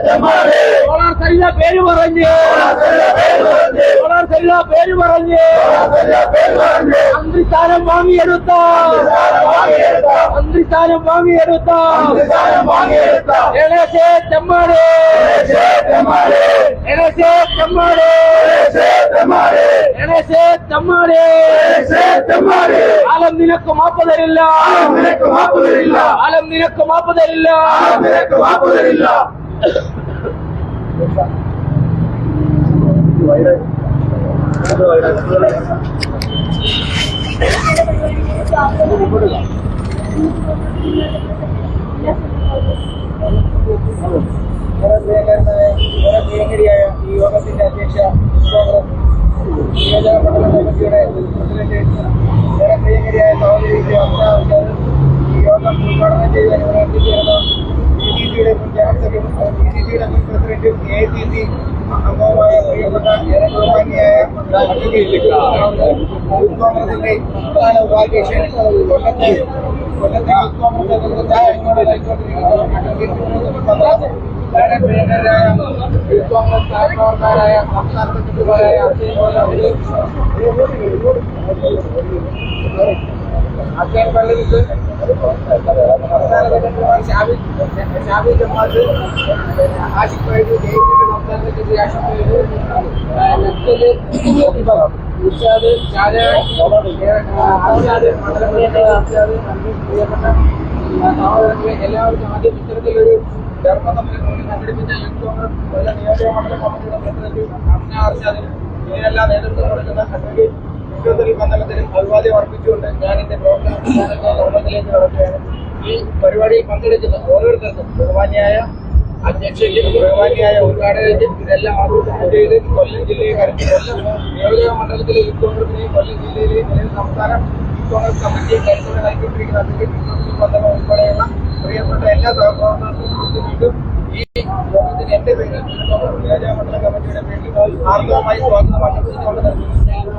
Solar Saritha പേര് പറഞ്ഞ് solar Saritha പേര് പറഞ്ഞ് മന്ത്രിസ്ഥാനം വാങ്ങിയെടുത്ത മന്ത്രിസ്ഥാനം വാങ്ങിയെടുത്ത ഗണേശേ ചെമ്മാട് ഗണേശേ ചെമ്മാട് ഗണേശേ ചെമ്മാട് ആലം നിനക്ക് മാപ്പ് തരില്ല ആലം നിനക്ക് മാപ്പ് തരില്ല ഏറെ പ്രിയങ്കരനായ ഏറെ പ്രിയങ്കരിയായ ഈ യോഗത്തിന്റെ അധ്യക്ഷ കോൺഗ്രസ് നിയോജക മണ്ഡല കമ്മിറ്റിയുടെ പ്രസിഡന്റ് ഏറെ പ്രിയങ്കരിയായ സഹോദരി ശ്രീ അമിത ആവശ്യാദ് ഈ യോഗം ഉദ്ഘാടനം ചെയ്ത് ഇവിടെ യൂത്ത് കോൺഗ്രസിന്റെ പ്രധാന ഉപാധ്യക്ഷൻ കൊല്ലത്തെ അക്ഷയൻ പള്ളിക്ക് സംസ്ഥാന സെക്രട്ടറിമാർ ഷാബി ഷാബി ജമാത്ത് ആഷിഖ് വൈദ് ജയിലിന്റെ സംസ്ഥാന സെക്രട്ടറി ആഷിഖ് വൈദ് നക്സൽ ഉഷാദ് ഷാജഹാൻ ആസാദ് മണ്ഡലം ഉഷാദ് പ്രിയപ്പെട്ട സഹോദരങ്ങളെ എല്ലാവർക്കും ആദ്യം ഇത്തരത്തിലൊരു ധർമ്മ സമ്മേളനം സംഘടിപ്പിച്ച യൂത്ത് കോൺഗ്രസ് കൊല്ലം നിയോജക മണ്ഡലം കമ്മിറ്റിയുടെ പ്രസിഡന്റ് അമ്ന ആർഷാദിനും നേതൃത്വം കൊടുക്കുന്ന അഡ്വക്കേറ്റ് വിശ്വത്തിൽ മണ്ഡലത്തിലും അഭിവാദ്യം അർപ്പിച്ചുകൊണ്ട് ഞാൻ എന്റെ പ്രോഗ്രാം ധർമ്മത്തിലേക്ക് നടക്കുകയാണ്. ഈ പരിപാടിയിൽ പങ്കെടുക്കുന്ന ഓരോരുത്തർക്കും ബഹുമാന്യായ അധ്യക്ഷയ്ക്കും ബഹുമാന്യായ ഉദ്ഘാടകയ്ക്കും ഇതെല്ലാം ആസൂത്രണം ചെയ്ത് കൊല്ലം ജില്ലയെ കരുതി കൊല്ലം നിയോജക മണ്ഡലത്തിലെ യൂത്ത് കോൺഗ്രസിനെയും കൊല്ലം ജില്ലയിലെയും അല്ലെങ്കിൽ സംസ്ഥാന യൂത്ത് കോൺഗ്രസ് കമ്മിറ്റിയും കരുത്തോടെ അഡ്വക്കേറ്റ് വിശ്വത്തിൽ മണ്ഡലം ഉൾപ്പെടെയുള്ള പ്രിയപ്പെട്ട എല്ലാ സഹപ്രവർത്തകർക്കും ഈ യോഗത്തിന് എന്റെ പേരിൽ നിയോജക മണ്ഡല കമ്മിറ്റിയുടെ പേരിൽ ആർദ്രമായി സ്വാഗതം ആശംസിച്ചുകൊണ്ട്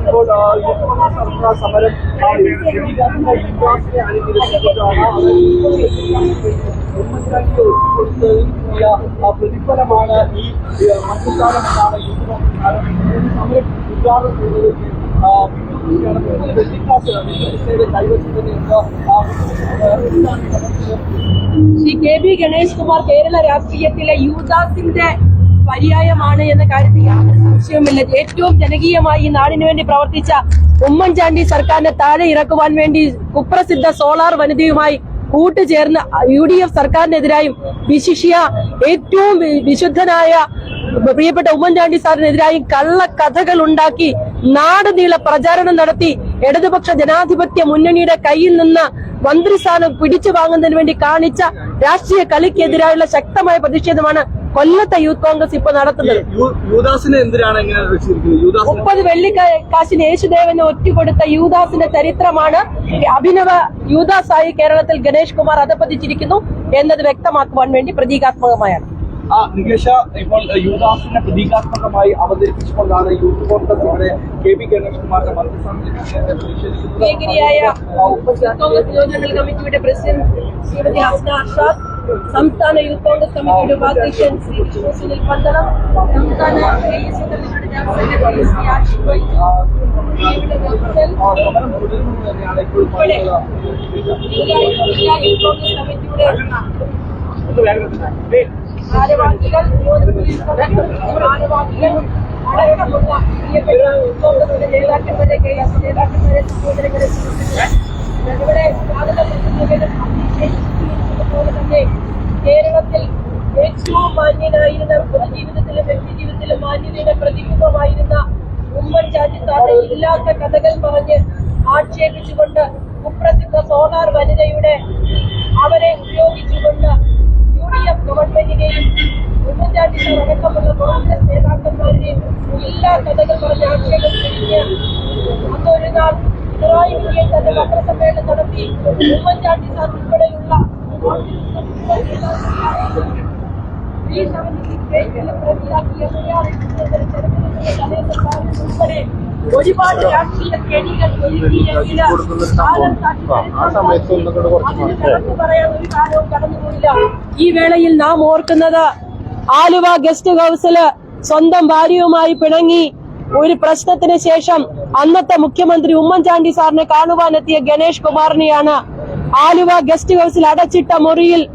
ആ, എന്താണ് ഈ സമരത്തിന് ശ്രീ കെ ബി ഗണേഷ് കുമാർ കേരള രാഷ്ട്രീയത്തിലെ യൂദാസിന്റെ പര്യായമാണ് എന്ന കാര്യത്തിൽ സംശയവുമില്ല. ഏറ്റവും ജനകീയമായി ഈ നാടിനു വേണ്ടി പ്രവർത്തിച്ച ഉമ്മൻചാണ്ടി സർക്കാരിനെ താഴെ ഇറക്കുവാൻ വേണ്ടി കുപ്രസിദ്ധ സോളാർ വനിതയുമായി കൂട്ടുചേർന്ന് യു ഡി എഫ് സർക്കാരിനെതിരായും വിശിഷ്യ ഏറ്റവും വിശുദ്ധനായ പ്രിയപ്പെട്ട ഉമ്മൻചാണ്ടി സാറിനെതിരായും കള്ളക്കഥകൾ ഉണ്ടാക്കി നാട് നീള പ്രചാരണം നടത്തി ഇടതുപക്ഷ ജനാധിപത്യ മുന്നണിയുടെ കയ്യിൽ നിന്ന് മന്ത്രിസ്ഥാനം പിടിച്ചു വാങ്ങുന്നതിന് വേണ്ടി കാണിച്ച രാഷ്ട്രീയ കളിക്കെതിരായുള്ള ശക്തമായ പ്രതിഷേധമാണ് കൊല്ലത്തെ യൂത്ത് കോൺഗ്രസ് ഇപ്പോൾ നടത്തുന്നത്? മുപ്പത് വെള്ളിക്കാശിന് യേശുദേവന് ഒറ്റുകൊടുത്ത യൂദാസിന്റെ ചരിത്രമാണ് അഭിനവ യൂദാസായി കേരളത്തിൽ ഗണേഷ് കുമാർ അധപ്പതിച്ചിരിക്കുന്നു എന്നത് വ്യക്തമാക്കുവാൻ വേണ്ടി പ്രതീകാത്മകമായാണ്. ആ നികേഷ ഇപ്പോൾ യൂദാസിനെ പ്രതീകാത്മകമായി അവതരിപ്പിച്ചുകൊണ്ടാണ് യൂത്ത് കോൺഗ്രസ് ഇവിടെ കെ പി ഗണേഷ് കുമാറിന്റെ യൂത്ത് കോൺഗ്രസ് കമ്മിറ്റിയുടെ പ്രസിഡന്റ് ശ്രീമതി ഹസ്ന അർഷാദ് സംസ്ഥാന യൂത്ത് കോൺഗ്രസ് കമ്മിറ്റിയുടെ ഉപാധ്യക്ഷൻ ശ്രീ വിഷ്ണു സുനിൽ പന്തളം സംസ്ഥാന AEC കമ്മിറ്റിയുടെ ജനറൽ സെക്രട്ടറി ശ്രീ ആഷിഖ് വൈദ്യ, പ്രിയപ്പെട്ട നൗഫൽ, ആ, സമരം തുടരുമെന്ന് തന്നെയാണ് ഇപ്പോൾ ഉൾപ്പെടെ പറയുന്നത്. ജില്ലാ യൂത്ത് കോൺഗ്രസ് കമ്മിറ്റിയുടെ ഒന്ന് വേഗം ഏയ്, ഭാരവാഹികൾ നിയോജക ഭാരവാഹികൾ അടക്കമുള്ള പ്രിയപ്പെട്ട യൂത്ത് കോൺഗ്രസിന്റെ നേതാക്കന്മാരെ കെ എസ് നേതാക്കന്മാരെ സഹോദരങ്ങളെ സുഹൃത്തുക്കളെ ഇവിടെ സ്വാഗതം അഭിഷേകിക്കുന്നതുപോലെ തന്നെ കേരളത്തിൽ ഏറ്റവും മാന്യനായിരുന്ന പൊതുജീവിതത്തിലും വ്യക്തി ജീവിതത്തിലും മാന്യതയുടെ പ്രതിബിംബമായിരുന്ന ഉമ്മൻചാണ്ടി സാറ് ഇല്ലാത്ത കഥകൾ പറഞ്ഞ് ആക്ഷേപിച്ചുകൊണ്ട് കുപ്രസിദ്ധ സോളാർ വനിതയുടെ അവരെ ഉപയോഗിച്ചുകൊണ്ട് യു ഡി എഫ് ഗവൺമെന്റിനെയും ഉമ്മൻചാണ്ടി അടക്കമുള്ള കോൺഗ്രസ് നേതാക്കന്മാരെയും എല്ലാ കഥകൾ പറഞ്ഞ് ആക്ഷേപം തിരിഞ്ഞ് അന്നൊരു നാൾ പിണറായി തന്നെ പത്രസമ്മേളനം നടത്തി. ഉമ്മൻചാണ്ടി സാർ ഉൾപ്പെടെയുള്ള ഈ ഉൾപ്പെടെ ഒരുപാട് രാഷ്ട്രീയ കണക്ക് പറയാൻ കടന്നുപോയില്ല ഈ വേളയിൽ നാം ഓർക്കുന്നത് ആലുവ ഗസ്റ്റ് ഹൗസിൽ സ്വന്തം ഭാര്യയുമായി പിണങ്ങി ഒരു പ്രശ്നത്തിന് ശേഷം അന്നത്തെ മുഖ്യമന്ത്രി ഉമ്മൻചാണ്ടി സാറിനെ കാണുവാനെത്തിയ ഗണേഷ് കുമാറിനെയാണ് ആലുവ ഗസ്റ്റ് ഹൗസിൽ അടച്ചിട്ട മുറിയിൽ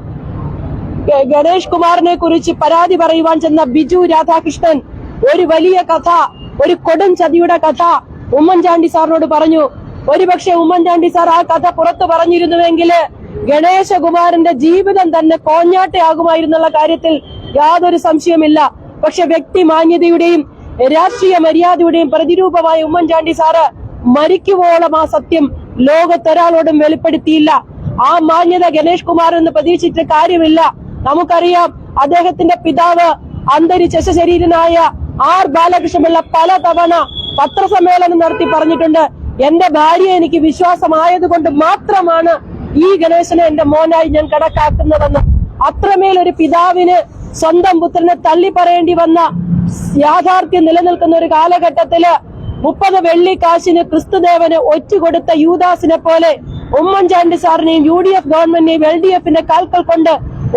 ഗണേഷ് കുമാറിനെ കുറിച്ച് പരാതി പറയുവാൻ ചെന്ന ബിജു രാധാകൃഷ്ണൻ ഒരു വലിയ കഥ ഒരു കൊടും ചതിയുടെ കഥ ഉമ്മൻചാണ്ടി സാറിനോട് പറഞ്ഞു. ഒരുപക്ഷെ ഉമ്മൻചാണ്ടി സാർ ആ കഥ പുറത്തു പറഞ്ഞിരുന്നുവെങ്കിൽ ഗണേശകുമാരന്റെ ജീവിതം തന്നെ കോഞ്ഞാട്ടയാകുമായിരുന്നുള്ള കാര്യത്തിൽ യാതൊരു സംശയമില്ല പക്ഷെ വ്യക്തി മാന്യതയുടെയും രാഷ്ട്രീയ മര്യാദയുടെയും പ്രതിരൂപമായ ഉമ്മൻചാണ്ടി സാറ് മരിക്കുവോളം ആ സത്യം ലോകത്തൊരാളോടും വെളിപ്പെടുത്തിയില്ല. ആ മാന്യത ഗണേഷ് കുമാർ എന്ന് പ്രതീക്ഷിച്ചിട്ട് കാര്യമില്ല. നമുക്കറിയാം അദ്ദേഹത്തിന്റെ പിതാവ് അന്തരിച്ച ശരീരനായ ആർ ബാലകൃഷ്ണപിള്ള പല തവണ പത്രസമ്മേളനം നടത്തി പറഞ്ഞിട്ടുണ്ട്. എന്റെ ഭാര്യ എനിക്ക് വിശ്വാസമായതുകൊണ്ട് മാത്രമാണ് ഈ ഗണേശനെ എന്റെ മോനായി ഞാൻ കണക്കാക്കുന്നതെന്ന്. അത്രമേൽ ഒരു പിതാവിന് സ്വന്തം പുത്രനെ തള്ളി പറയേണ്ടി വന്ന യാഥാർത്ഥ്യം നിലനിൽക്കുന്ന ഒരു കാലഘട്ടത്തിൽ മുപ്പത് വെള്ളിക്കാശിന് ക്രിസ്തുദേവന് ഒറ്റുകൊടുത്ത യൂദാസിനെ പോലെ ഉമ്മൻചാണ്ടി സാറിനെയും യു ഡി എഫ് ഗവൺമെന്റിനെയും എൽ ഡി എഫിന്റെ കാൽക്കൽ കൊണ്ട്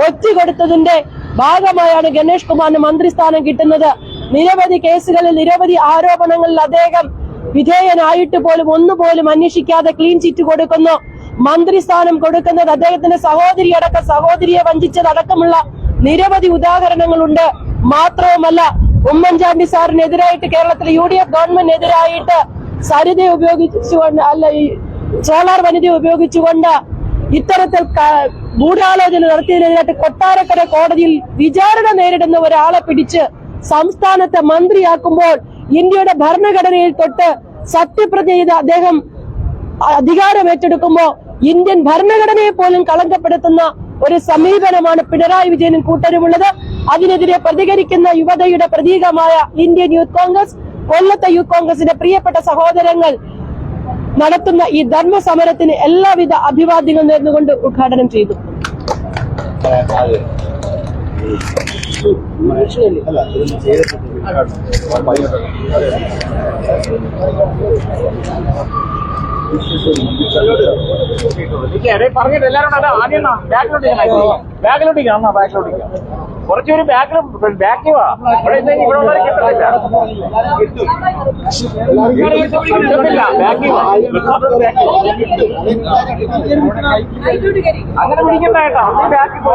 ഒറ്റുകൊടുത്തതിന്റെ ഭാഗമായാണ് ഗണേഷ് കുമാറിന് മന്ത്രിസ്ഥാനം കിട്ടുന്നത്. നിരവധി കേസുകളിൽ നിരവധി ആരോപണങ്ങളിൽ അദ്ദേഹം വിധേയനായിട്ട് പോലും ഒന്നുപോലും അന്വേഷിക്കാതെ ക്ലീൻ ചിറ്റ് കൊടുക്കുന്നു. മന്ത്രിസ്ഥാനം കൊടുക്കുന്നത് അദ്ദേഹത്തിന്റെ സഹോദരി അടക്കം സഹോദരിയെ വഞ്ചിച്ചതടക്കമുള്ള നിരവധി ഉദാഹരണങ്ങളുണ്ട്. മാത്രവുമല്ല ഉമ്മൻചാണ്ടി സാറിനെതിരായിട്ട് കേരളത്തിലെ യു ഡി എഫ് ഗവൺമെന്റിനെതിരായിട്ട് സരിത ഉപയോഗിച്ചുകൊണ്ട് അല്ല ഈ സോളാർ വനിത ഉപയോഗിച്ചുകൊണ്ട് ഇത്തരത്തിൽ ഗൂഢാലോചന നടത്തിയതിനെതിരായിട്ട് കൊട്ടാരക്കര കോടതിയിൽ വിചാരണ നേരിടുന്ന ഒരാളെ പിടിച്ച് സംസ്ഥാനത്തെ മന്ത്രിയാക്കുമ്പോൾ ഇന്ത്യയുടെ ഭരണഘടനയിൽ തൊട്ട് സത്യപ്രതി ചെയ്ത് അദ്ദേഹം അധികാരം ഏറ്റെടുക്കുമ്പോൾ ഇന്ത്യൻ ഭരണഘടനയെ പോലും കളങ്കപ്പെടുത്തുന്ന ഒരു സമീപനമാണ് പിണറായി വിജയനും കൂട്ടരുമുള്ളത്. അതിനെതിരെ പ്രതികരിക്കുന്ന യുവതയുടെ പ്രതീകമായ ഇന്ത്യൻ യൂത്ത് കോൺഗ്രസ് കൊല്ലത്തെ യൂത്ത് കോൺഗ്രസിന്റെ പ്രിയപ്പെട്ട സഹോദരങ്ങൾ നടത്തുന്ന ഈ ധർമ്മ സമരത്തിന് എല്ലാവിധ അഭിവാദ്യങ്ങൾ നേർന്നുകൊണ്ട് ഉദ്ഘാടനം ചെയ്തു. പറഞ്ഞിട്ട് എല്ലാരും കൂടെ ആദ്യം ബാക്കിലോട്ട് ബാക്കിലോട്ട് അന്നാ ബാക്കിലോട്ട് കുറച്ചൊരു ബാക്കിൽ ബാക്കി വാ. ഇവിടെ ഇവിടെ ഉള്ളവരെ കിട്ടുന്നില്ല കിട്ടുന്നില്ല ബാക്കി വാ. അങ്ങനെ പിടിക്കണ്ട കേട്ടോ. നീ ബാക്കി പോ.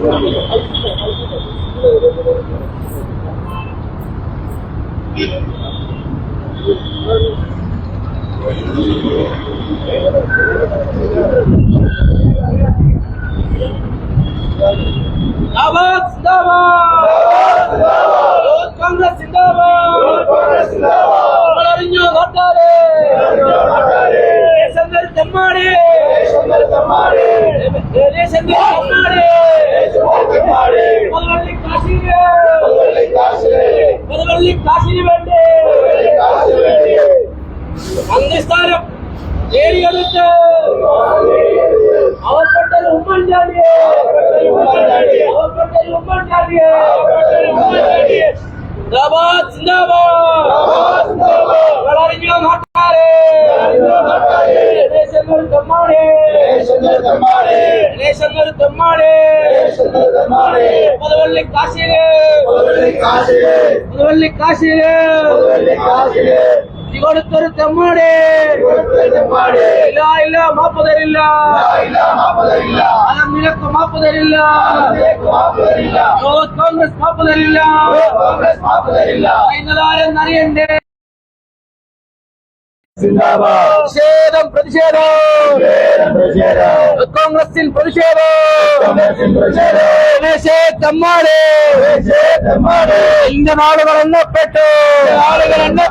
ഇവിടെ നിന്ന് കേട്ടാ മന്ത്രിസ്ഥാനം നേടിയെടുത്ത് അവർപ്പെട്ടത് ഉമ്മൻചാണ്ടിയെ അവർപ്പെട്ടത് ഉമ്മൻചാണ്ടിയെ സിന്ദാബാദ് സിന്ദാബാദ് വളറിഞ്ഞ നാട്ടാരെ ദേശങ്ങൾ തെമ്മാടി ദേശങ്ങൾ തെമ്മാടി മുതലള്ളി കാശിന് മുതലള്ളി കാശിന് കൊടുത്തൊരു തെമ്മാട്. ഇല്ല ഇല്ല മാപ്പ് തരില്ല അലം നിനക്ക് മാപ്പ് തരില്ല കോൺഗ്രസ് മാപ്പ് തരില്ല ഇന്നതാരെന്നറിയണ്ടേ പ്രതിഷേധം. പ്രതിഷേധം കോൺഗ്രസിൽ പ്രതിഷേധം. തെമ്മാടേ. ഇന്ത്യൻ ആളുകൾ എണ്ണപ്പെട്ടു ആളുകൾ എണ്ണ